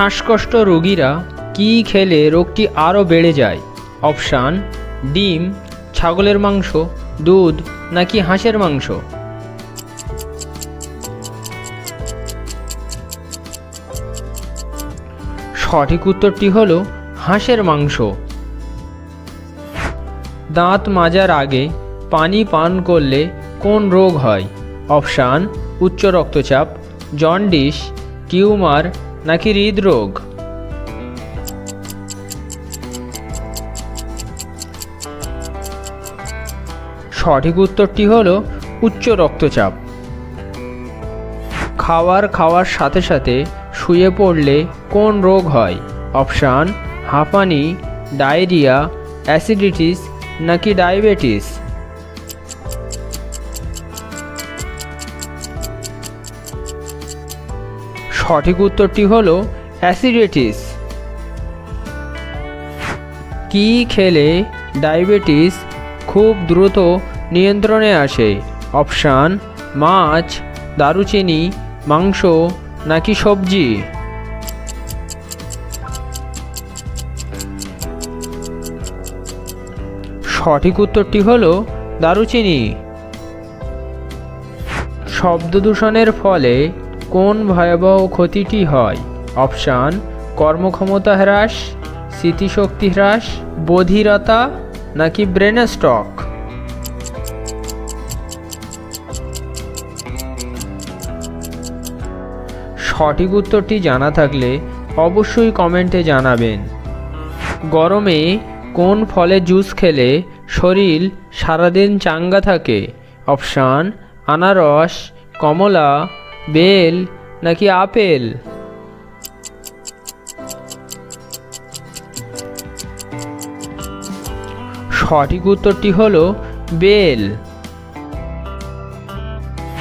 শ্বাসকষ্ট রোগীরা কী খেলে রোগটি আরও বেড়ে যায়? অপশান, ডিম, ছাগলের মাংস, দুধ নাকি হাঁসের মাংস? সঠিক উত্তরটি হলো হাঁসের মাংস। দাঁত মাজার আগে পানি পান করলে কোন রোগ হয়? অপশান, উচ্চ রক্তচাপ, জন্ডিস, টিউমার নাকি হৃদরোগ? সঠিক উত্তরটি হলো উচ্চ রক্তচাপ। খাবার খাওয়ার সাথে সাথে শুয়ে পড়লে কোন রোগ হয়? অপশান, হাঁপানি, ডায়রিয়া, অ্যাসিডিটিস নাকি ডায়াবেটিস? সঠিক উত্তরটি হলো অ্যাসিডিটিস। কি খেলে ডায়াবেটিস খুব দ্রুত নিয়ন্ত্রণে আসে? অপশান, মাছ, দারুচিনি, মাংস নাকি সবজি? সঠিক উত্তরটি হলো দারুচিনি। শব্দ দূষণের ফলে কোন ভয়াবহ ক্ষতিটি হয়? অপশান, কর্মক্ষমতা হ্রাস, স্মৃতিশক্তি হ্রাস, বধিরতা, নাকি ব্রেন স্টক সঠিক উত্তরটি জানা থাকলে অবশ্যই কমেন্টে জানাবেন। গরমে কোন ফলের জুস খেলে শরীর সারাদিন চাঙ্গা থাকে? অপশান, আনারস, কমলা বেল নাকি আপেল? সঠিক উত্তরটি হলো বেল।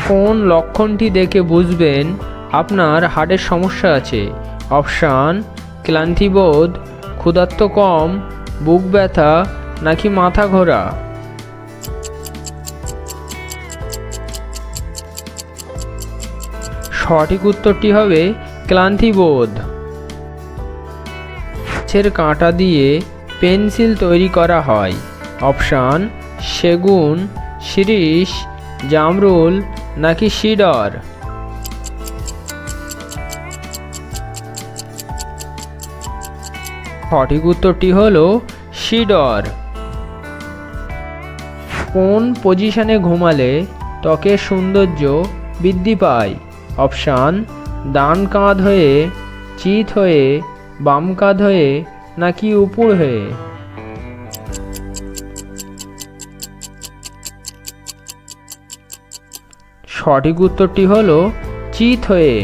কোন লক্ষণটি দেখে বুঝবেন আপনার হার্টের সমস্যা আছে? অপশান, ক্লান্তিবোধ, ক্ষুধার্ত কম, বুক ব্যথা নাকি মাথা ঘোরা? সঠিক উত্তরটি হবে ক্লান্তিবোধ। গাছের কাঁটা দিয়ে পেন্সিল তৈরি করা হয়। অপশান, সেগুন, শিরিষ, জামরুল নাকি সিডর? সঠিক উত্তরটি হলো সিডর। কোন পজিশনে ঘুমালে ত্বকের সৌন্দর্য বৃদ্ধি পায়? অপশান, ডান কাঁধ হয়ে, চিত হয়ে, বাম কাঁধ হয়ে, নাকি উপর হয়ে? সঠিক উত্তরটি হলো, চিত হয়ে।